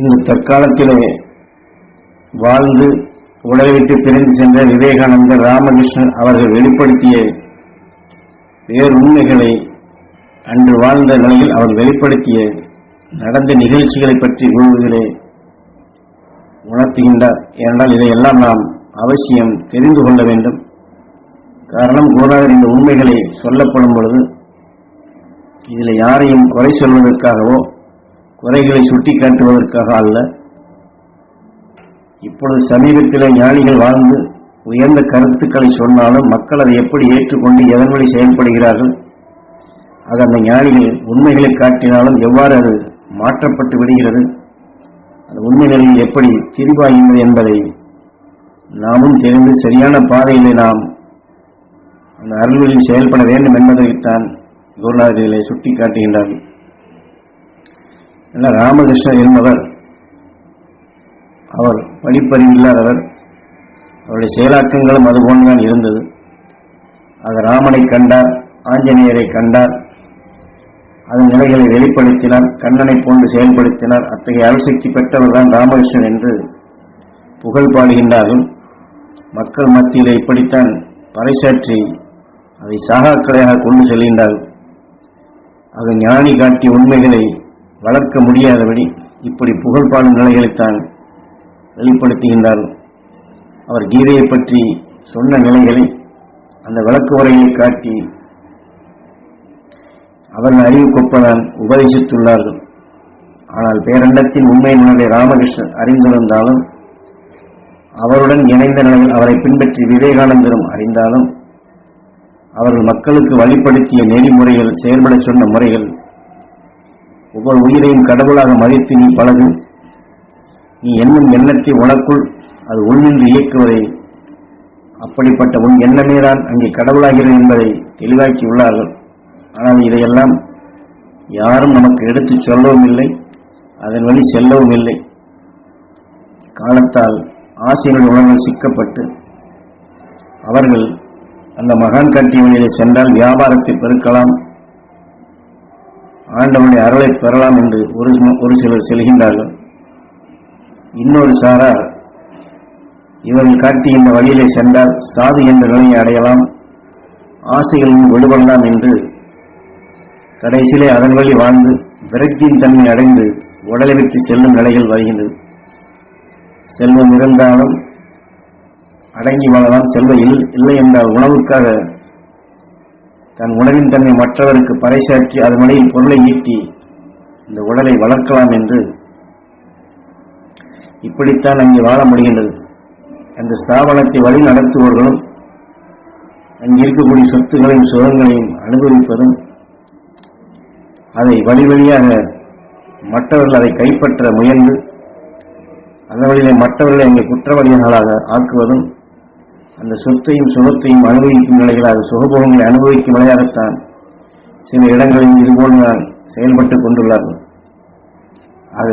இந்த தற்காலத்திலே வாழ்ந்து உலகை விட்டு பிரிந்து சென்ற விவேகானந்தர் ராமகிருஷ்ணன் அவர்கள் வெளிப்படுத்திய வேறு உண்மைகளை அன்று வாழ்ந்த நிலையில் அவர் வெளிப்படுத்திய நடந்த நிகழ்ச்சிகளை பற்றி கூறுவதிலே உணர்த்துகின்றார். ஏனென்றால் இதையெல்லாம் நாம் அவசியம் தெரிந்து கொள்ள வேண்டும். காரணம் குருநாதர் இந்த உண்மைகளை சொல்லப்படும் பொழுது இதில் யாரையும் குறை சொல்வதற்காகவோ குறைகளை சுட்டிக்காட்டுவதற்காக அல்ல. இப்பொழுது சமீபத்தில் ஞானிகள் வாழ்ந்து உயர்ந்த கருத்துக்களை சொன்னாலும் மக்கள் அதை எப்படி ஏற்றுக்கொண்டு எதன் வழி செயல்படுகிறார்கள்? அது அந்த ஞானிகள் உண்மைகளை காட்டினாலும் எவ்வாறு அது மாற்றப்பட்டு விடுகிறது? அந்த உண்மை நிலையில் எப்படி திரிவாகின்றது என்பதை நாமும் தெரிந்து சரியான பாதையிலே நாம் அந்த அருள்களில் செயல்பட வேண்டும் என்பதைத்தான் குருநாதர்களை சுட்டி காட்டுகின்றார்கள் என்ன ராமகிருஷ்ணர் என்பவர் அவர் படிப்பறிவு இல்லாதவர் அவருடைய செயலாக்கங்களும் அதுபோன்றுதான் இருந்தது. ஆக ராமனை கண்டார் ஆஞ்சநேயரை கண்டார். அதன் நிலைகளை வெளிப்படுத்தினார் கண்ணனை போன்று செயல்படுத்தினார். அத்தகைய அருள்சக்தி பெற்றவர்தான் ராமகிருஷ்ணன் என்று புகழ் பாடுகின்றார்கள். மக்கள் மத்தியில் இப்படித்தான் பறைசாற்றி அதை சாகாக்களையாக கொண்டு செல்கின்றார்கள். ஆக ஞானி காட்டிய உண்மைகளை வளர்க்க முடியாதபடி இப்படி புகழ் பாடும் நிலைகளைத்தான் வெளிப்படுத்துகின்றார் அவர் கீதையை பற்றி சொன்ன நிலைகளை அந்த விளக்கு உரையை காட்டி அவர்கள் அறிவுக்கொப்பதான் உபதேசித்துள்ளார்கள். ஆனால் பேரண்டத்தின் உண்மை உணர்வை ராமகிருஷ்ணன் அறிந்திருந்தாலும் அவருடன் இணைந்த நிலையில் அவரை பின்பற்றி விவேகானந்தரும் அறிந்தாலும் அவர்கள் மக்களுக்கு வழிப்படுத்திய நெறிமுறைகள் செயல்பட சொன்ன முறைகள் ஒவ்வொரு உயிரையும் கடவுளாக மதித்து நீ பழகு. நீ என்னும் எண்ணத்தை உனக்குள் அது உள்நின்று இயக்குவதை. அப்படிப்பட்ட உன் எண்ணமே தான் அங்கே கடவுளாகிறது என்பதை தெளிவாக்கி உள்ளார்கள். ஆனால் இதையெல்லாம் யாரும் நமக்கு எடுத்துச் சொல்லவும் இல்லை அதன் வழி செல்லவும் இல்லை. காலத்தால் ஆசிரியர்கள் உணர்வில் சிக்கப்பட்டு அவர்கள் அந்த மகான் கட்டி வழியிலே சென்றால் வியாபாரத்தை பெருக்கலாம் ஆண்டவனுடைய அருளை பெறலாம் என்று ஒரு ஒரு சிலர் செல்கின்றார்கள். இன்னொரு சாரார் இவர்கள் காட்டி இந்த வழியிலே சென்றால் சாது என்ற நிலையை அடையலாம் ஆசைகளின் விடுபடலாம் என்று கடைசியிலே அதன் வழி வாழ்ந்து விரக்தியின் தன்மை அடைந்து உடலை விட்டு செல்லும் நிலைகள் வருகின்றது. செல்வம் இருந்தாலும் அடங்கி வாழலாம். செல்வம் இல்லை என்றால் உணவுக்காக தன் உணவின் தன்மை மற்றவருக்கு பறைசாற்றி அதன் வழியில் பொருளை ஈட்டி இந்த உடலை வளர்க்கலாம் என்று இப்படித்தான் அங்கே வாழ முடிகின்றது. அந்த ஸ்தாபனத்தை வழி நடத்துபவர்களும் அங்கே இருக்கக்கூடிய சொத்துகளையும் சுகங்களையும் அனுபவிப்பதும் அதை வழி வழியாக மற்றவர்கள் அதை கைப்பற்ற முயன்று அந்த வழியிலே மற்றவர்களை அங்கே குற்றவாளிகளாக ஆக்குவதும் அந்த சொத்தையும் சுகத்தையும் அனுபவிக்கும் நிலையில் அது சுகபோகங்களை அனுபவிக்கும் நிலையாகத்தான் சில இடங்களில் இதுபோல் நான் செயல்பட்டுக் கொண்டுள்ளார்கள். ஆக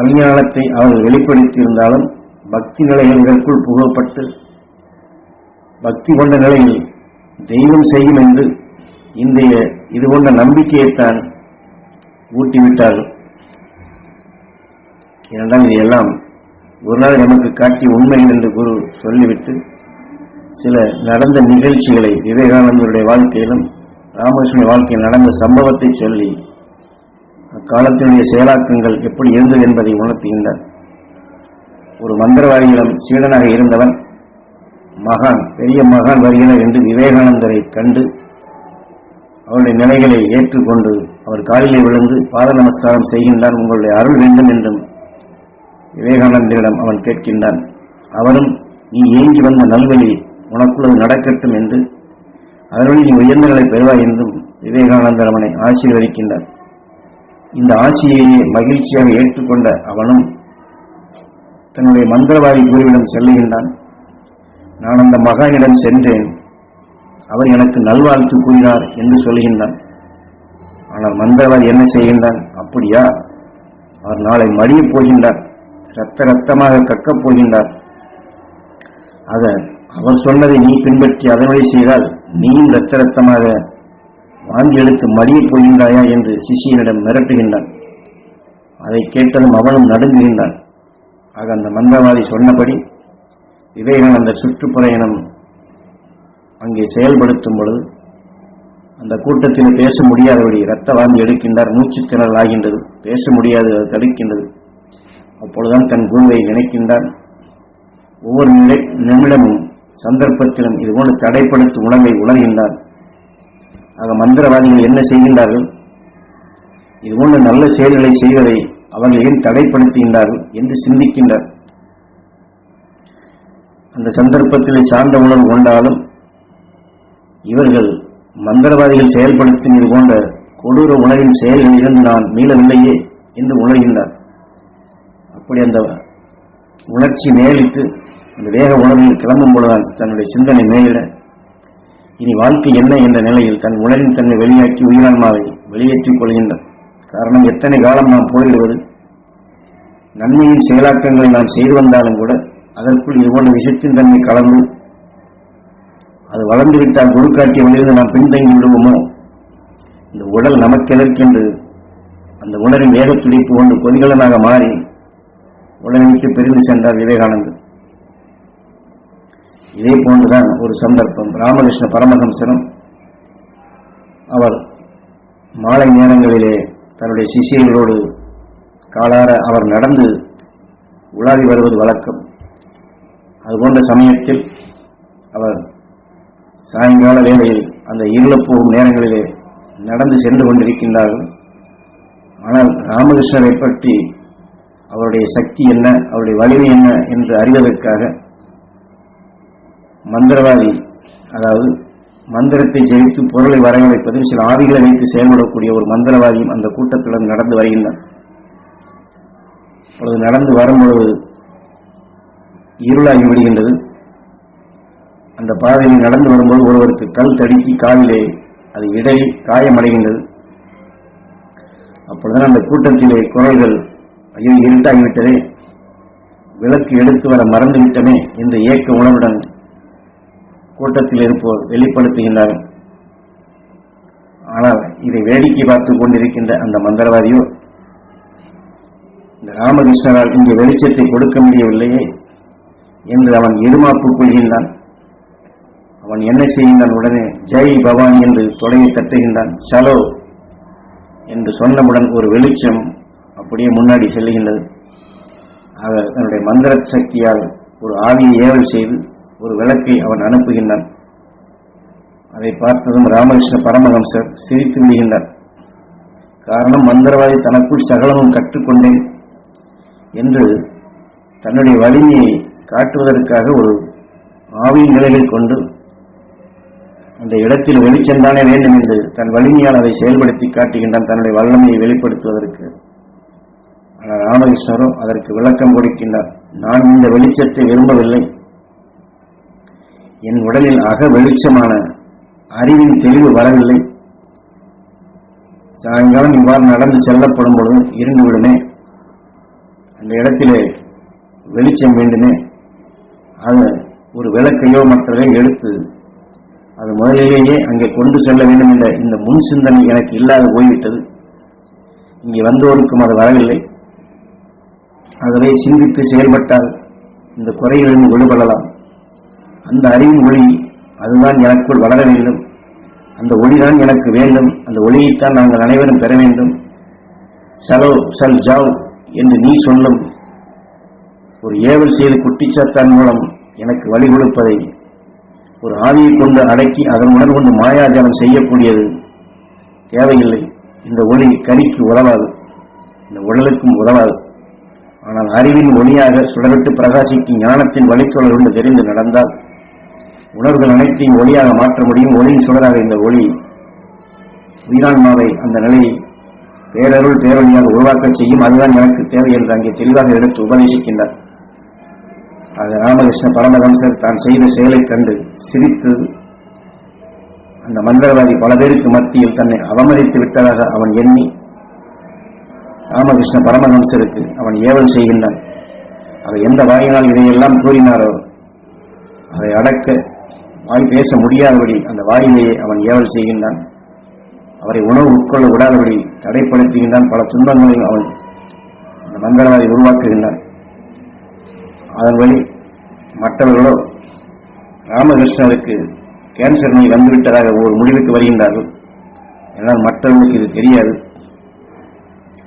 அஞ்ஞானத்தை அவர்கள் வெளிப்படுத்தியிருந்தாலும் பக்தி நிலைகள் இதற்குள் புகப்பட்டு பக்தி கொண்ட நிலையில் தெய்வம் செய்யும் என்று இன்றைய இது கொண்ட நம்பிக்கையைத்தான் ஊட்டிவிட்டார்கள். ஏனென்றால் இதையெல்லாம் ஒரு நாள் நமக்கு காட்டிய உண்மை என்று குரு சொல்லிவிட்டு சில நடந்த நிகழ்ச்சிகளை விவேகானந்தருடைய வாழ்க்கையிலும் ராமகிருஷ்ணனுடைய வாழ்க்கையில் நடந்த சம்பவத்தை சொல்லி அக்காலத்தினுடைய செயலாக்கங்கள் எப்படி இருந்தது என்பதை உணர்த்துகின்றார் ஒரு மந்திரவாதியிடம் சீடனாக இருந்தவன் மகான் பெரிய மகான் வருகிறார் என்று விவேகானந்தரை கண்டு அவருடைய நிலைகளை ஏற்றுக்கொண்டு அவர் காலிலே விழுந்து பாத நமஸ்காரம் செய்கின்றான். உங்களுடைய அருள் வேண்டும் என்றும் விவேகானந்தரிடம் அவன் கேட்கின்றான். அவரும் நீ ஏங்கி வந்த நல்வழி உனக்குள்ளது நடக்கட்டும் என்று அதனுடைய நீ உயர்ந்தங்களை பெறுவாய் என்றும் விவேகானந்தர் அவனை ஆசீர்வதிக்கின்றார். இந்த ஆசியையே மகிழ்ச்சியாக ஏற்றுக்கொண்ட அவனும் தன்னுடைய மந்திரவாதி குருவிடம் செல்லுகின்றான் நான் அந்த மகானிடம் சென்றேன். அவர் எனக்கு நல்வாழ்த்து கூறினார் என்று சொல்கின்றான் ஆனால் மந்திரவாதி என்ன செய்கின்றான்? அப்படியா? அவர் நாளை மடியப் போகின்றார். ரத்த ரத்தமாக கக்கப் போகின்றார் ஆக அவர் சொன்னதை நீ பின்பற்றி அதன்படி செய்தால் நீயும் ரத்த ரத்தமாக வாங்கி எடுத்து மடியப் போகின்றாயா என்று சிஷியனிடம் மிரட்டுகின்றான். அதை கேட்டதும் அவனும் நடுங்குகின்றான். ஆக அந்த மந்தவாதி சொன்னபடி விவேகானந்த சுற்றுப்புறையினம் அங்கே செயல்படுத்தும் பொழுது அந்த கூட்டத்தில் பேச முடியாதபடி ரத்த வாந்தி எடுக்கின்றார். மூச்சு திணறல் ஆகின்றது. பேச முடியாது அது தடுக்கின்றது. அப்பொழுதுதான் தன் குருவை நினைக்கின்றான். ஒவ்வொரு நிலை நிமிடமும் சந்தர்ப்பத்திலும் இதுபோன்று தடைப்படுத்தும் உணவை உணர்கின்றார். ஆக மந்திரவாதிகள் என்ன செய்கின்றார்கள்? இதுபோன்ற நல்ல செயல்களை செய்வதை அவர்கள் ஏன் தடைப்படுத்துகின்றார்கள் என்று சிந்திக்கின்றார். அந்த சந்தர்ப்பத்தில் சார்ந்த உணர்வு கொண்டாலும் இவர்கள் மந்திரவாதிகள் செயல்படுத்தும் இது போன்ற கொடூர உணவின் செயல்களிலிருந்து நான் மீளவில்லையே என்று உணர்கின்றார். அப்படி அந்த உணர்ச்சி மேலிட்டு அந்த வேக உணர்வில் கிளம்பும் பொழுதுதான் தன்னுடைய சிந்தனை மேல இனி வாழ்க்கை என்ன என்ற நிலையில் தன் உணரின் தன்னை வெளியாக்கி உயிரான்மாவை வெளியேற்றிக் கொள்கின்றார் காரணம் எத்தனை காலம் நாம் போரிடுவது? நன்மையின் செயலாக்கங்களை நாம் செய்து வந்தாலும் கூட அதற்குள் இதுபோன்ற விஷத்தின் தன்மை கலந்து அது வளர்ந்துவிட்டால் விட்டால் வழியிலிருந்து நாம் பின்தங்கி விடுவோமோ? இந்த உடல் நமக்கெதற்கென்று அந்த உணரின் வேக துடிப்பு கொண்டு கொதிகலனாக மாறி உடலை விட்டு பிரிந்து சென்றார் விவேகானந்தர். இதே போன்றுதான் ஒரு சந்தர்ப்பம். ராமகிருஷ்ண பரமஹம்சரும் அவர் மாலை நேரங்களிலே தன்னுடைய சிஷியர்களோடு காலார அவர் நடந்து உலாவி வருவது வழக்கம். அதுபோன்ற சமயத்தில் அவர் சாயங்கால வேளையில் அந்த இருளப் போகும் நேரங்களிலே நடந்து சென்று கொண்டிருக்கின்றார்கள். ஆனால் ராமகிருஷ்ணரை பற்றி அவருடைய சக்தி என்ன அவருடைய வலிமை என்ன என்று அறிவதற்காக மந்திரவாதி அதாவது மந்திரத்தை ஜெயித்து பொருளை வரவழைப்பதும் சில ஆவிகளை வைத்து செயல்படக்கூடிய ஒரு மந்திரவாதியும் அந்த கூட்டத்துடன் நடந்து வருகின்றான் அப்பொழுது நடந்து வரும்பொழுது இருளாகி விடுகின்றது. அந்த பாதையில் நடந்து வரும்போது ஒருவருக்கு கல் தடுக்கி காலிலே அது இடை காயமடைகின்றது. அப்பொழுதுதான் அந்த கூட்டத்திலே குரல்கள் ஐயோ இருட்டாகிவிட்டதே. விளக்கு எடுத்து வர மறந்துவிட்டமே என்ற ஏக்க உணர்வுடன் கூட்டத்தில் இருப்போர் வெளிப்படுத்துகின்றார்கள். ஆனால் இதை வேடிக்கை பார்த்துக் கொண்டிருக்கின்ற அந்த மந்திரவாதியோ இந்த ராமகிருஷ்ணரால் இங்கே வெளிச்சத்தை கொடுக்க முடியவில்லையே என்று அவன் இருமாப்பு கொள்கின்றான். அவன் என்ன செய்கின்றான்? உடனே ஜெய் பவான் என்று தொடையை தட்டுகின்றான். சலோ என்று சொன்னவுடன் ஒரு வெளிச்சம் அப்படியே முன்னாடி செல்லுகின்றது. அவர் தன்னுடைய மந்திர சக்தியால் ஒரு ஆவியை ஏவல் செய்து ஒரு விளக்கை அவன் அனுப்புகின்றான். அதை பார்த்ததும் ராமகிருஷ்ண பரமஹம்சர் சிரித்து விடுகின்றார் காரணம் மந்திரவாதி தனக்குள் சகலமும் கற்றுக்கொண்டேன் என்று தன்னுடைய வலிமையை காட்டுவதற்காக ஒரு ஆவியின் நிலையில் கொண்டு அந்த இடத்தில் வெளிச்சந்தானே வேண்டும் என்று தன் வலிமையால் அதை செயல்படுத்தி காட்டுகின்றான் தன்னுடைய வல்லமையை வெளிப்படுத்துவதற்கு. ஆனால் ராமகிருஷ்ணரும் அதற்கு விளக்கம் கொடுக்கின்றார். நான் இந்த வெளிச்சத்தை விரும்பவில்லை. என் உடலில் அக வெளிச்சமான அறிவின் தெளிவு வரவில்லை. சாயங்காலம் இவ்வாறு நடந்து செல்லப்படும் பொழுது இருந்து விடுமே அந்த இடத்திலே வெளிச்சம் வேண்டுமே அது ஒரு விளக்கையோ மற்றதை எடுத்து அது முதலிலேயே அங்கே கொண்டு செல்ல வேண்டும் என்ற இந்த முன் சிந்தனை எனக்கு இல்லாது போய்விட்டது. இங்கே வந்தோருக்கும் அது வரவில்லை. ஆகவே சிந்தித்து செயல்பட்டால் இந்த குறையிலிருந்து விடுபடலாம். அந்த அறிவின் ஒளி அதுதான் எனக்குள் வளர வேண்டும். அந்த ஒளிதான் எனக்கு வேண்டும். அந்த ஒளியைத்தான் நாங்கள் அனைவரும் பெற வேண்டும். சலோ சல் ஜாவ் என்று நீ சொல்லும் ஒரு ஏவல் செய்து குட்டிச்சாத்தான் மூலம் எனக்கு வழி கொடுப்பதை ஒரு ஆவியை கொண்டு அடக்கி அதன் உடன் கொண்டு மாயாஜாலம் செய்யக்கூடியது தேவையில்லை. இந்த ஒளி கரிக்கு உதவாது. இந்த உடலுக்கும் உதவாது. ஆனால் அறிவின் ஒளியாக சுடரிட்டு பிரகாசிக்கும் ஞானத்தின் வழித்தொடர் கொண்டு தெரிந்து நடந்தால் உணர்வுகள் அனைத்தையும் ஒளியாக மாற்ற முடியும். ஒளியின் சுடராக இந்த ஒளி உயிரான்மாவை அந்த நிலையை பேரருள் பேரொழியாக உருவாக்க செய்யும். அதுதான் எனக்கு தேவை என்று அங்கே தெளிவாக எடுத்து உபதேசிக்கின்றார். அது ராமகிருஷ்ண பரமஹம்சர் தான் செய்த செயலை கண்டு சிரித்து அந்த மந்திரவாதி பல பேருக்கு மத்தியில் தன்னை அவமதித்து விட்டதாக அவன் எண்ணி ராமகிருஷ்ண பரமஹம்சருக்கு அவன் ஏவல் செய்கின்றான். அவர் எந்த வாயினால் இதையெல்லாம் கூறினாரோ அதை அடக்க வாய் பேச முடியாதபடி அந்த வாயிலேயே அவன் ஏவல் செய்கின்றான். அவரை உணவு உட்கொள்ள விடாதபடி தடைப்படுத்துகின்றான். பல துன்பங்களையும் அவன் அந்த மங்களவாதி உருவாக்குகின்றான். அதன் வழி மற்றவர்களோ ராமகிருஷ்ணருக்கு கேன்சர் நோய் வந்துவிட்டதாக ஒரு முடிவுக்கு வருகின்றார்கள். ஆனால் மற்றவர்களுக்கு இது தெரியாது.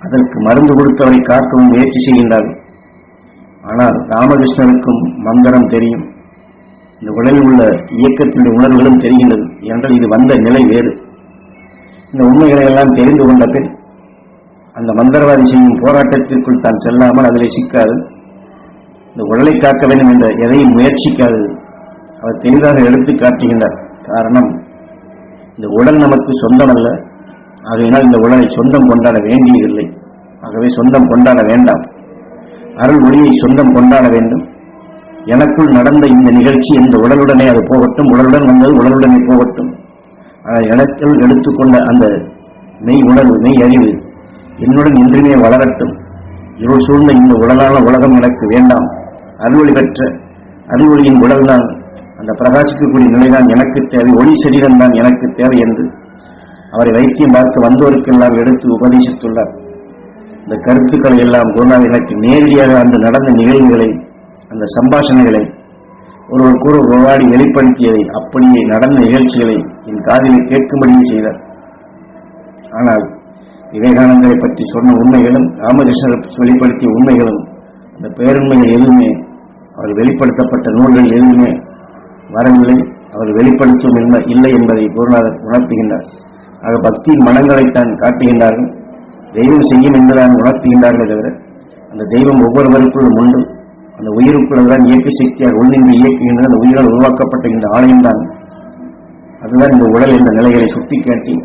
அதற்கு மருந்து கொடுத்தவரை காக்கவும் முயற்சி செய்கின்றார்கள். ஆனால் ராமகிருஷ்ணருக்கும் மந்திரம் தெரியும். இந்த உடலில் உள்ள இயக்கத்தினுடைய உணர்வுகளும் தெரிகின்றது. என்றால் இது வந்த நிலை வேறு. இந்த உண்மைகளை எல்லாம் தெரிந்து கொண்ட பின் அந்த மந்திரவாதி செய்யும் போராட்டத்திற்குள் தான் செல்லாமல் அதிலே சிக்காது. இந்த உடலை காக்க வேண்டும் என்ற எதையும் முயற்சிக்காது. அவர் தெளிவாக எடுத்து காட்டுகின்றார். காரணம் இந்த உடல் நமக்கு சொந்தமல்ல. ஆகையினால் இந்த உடலை சொந்தம் கொண்டாட வேண்டியதில்லை. ஆகவே சொந்தம் கொண்டாட வேண்டாம். அருள் ஒளியை சொந்தம் கொண்டாட வேண்டும். எனக்குள் நடந்த இந்த நிகழ்ச்சி இந்த உடலுடனே அது போகட்டும். உடலுடன் வந்தது உடலுடனே போகட்டும். ஆனால் எனக்குள் எடுத்துக்கொண்ட அந்த மெய் உணர்வு மெய் அறிவு என்னுடன் இன்றுமே வளரட்டும். இருள் சூழ்ந்த இந்த உடலான உலகம் எனக்கு வேண்டாம். அருள்வொளி பெற்ற அருள்வொளியின் உடல்தான் அந்த பிரகாசிக்கக்கூடிய நிலைதான் எனக்கு தேவை. ஒளி சரீரம் தான் எனக்கு தேவை என்று அவரை வைத்தியம் பார்த்து வந்தோருக்கெல்லாம் எடுத்து உபதேசித்துள்ளார். இந்த கருத்துக்களை எல்லாம் குருநாதர் எனக்கு நேரடியாக அந்த நடந்த நிகழ்வுகளை அந்த சம்பாஷணைகளை ஒருவர் கூறு வாடி வெளிப்படுத்தியதை அப்படியே நடந்த நிகழ்ச்சிகளை என் காதில் கேட்கும்படியே செய்தார். ஆனால் விவேகானந்தரை பற்றி சொன்ன உண்மைகளும் ராமகிருஷ்ணர் வெளிப்படுத்திய உண்மைகளும் அந்த பேருண்மைகள் எதுவுமே அவர் வெளிப்படுத்தப்பட்ட நூல்கள் எதுவுமே வரவில்லை. அவர் வெளிப்படுத்தும் இல்லை என்பதை குருநாதர் உணர்த்துகின்றார். ஆக பக்தியின் மனங்களைத்தான் காட்டுகின்றார்கள். தெய்வம் செய்யும் என்பதான் உணர்த்துகின்றார்களே தவிர அந்த தெய்வம் ஒவ்வொருவருக்குள்ளும் உண்டு. அந்த உயிருக்குள்ளதான் இயக்க சக்தியாக ஒன்றின்றி இயக்குகின்ற அந்த உயிரால் உருவாக்கப்பட்ட இந்த ஆலயம்தான். அதுதான் இந்த உடல் என்ற நிலைகளை சுட்டிக்காட்டி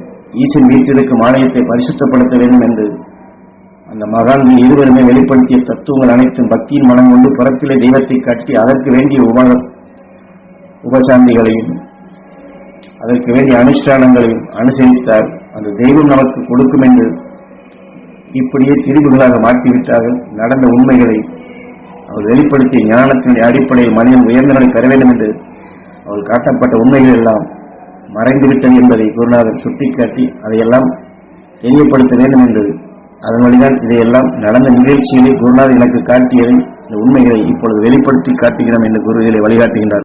ஈசன் வீட்டிற்கும் ஆலயத்தை பரிசுத்தப்படுத்த வேண்டும் என்று அந்த மகான்கள் இருவருமே வெளிப்படுத்திய தத்துவங்கள் அனைத்தும் பக்தியின் மனம் கொண்டு புறத்திலே தெய்வத்தை காட்டி அதற்கு வேண்டிய உப உபசாந்திகளையும் அதற்கு வேண்டிய அனுஷ்டானங்களையும் அனுசரித்தார். அந்த தெய்வம் நமக்கு கொடுக்கும் என்று இப்படியே திரிவுகளாக மாற்றிவிட்டார்கள். நடந்த உண்மைகளை அவர் வெளிப்படுத்திய ஞானத்தினுடைய அடிப்படையில் மனிதன் உயர்ந்த பெற வேண்டும் என்று அவள் காட்டப்பட்ட உண்மைகள் எல்லாம் மறைந்துவிட்டது என்பதை குருநாதர் சுட்டிக்காட்டி அதையெல்லாம் தெரியப்படுத்த வேண்டும் என்று அதன் வழிதான் இதையெல்லாம் நடந்த நிகழ்ச்சியிலே குருநாதர் எனக்கு காட்டியதை இந்த உண்மைகளை இப்பொழுது வெளிப்படுத்தி காட்டுகிறோம் என்று குருகளை வழிகாட்டுகின்றார்.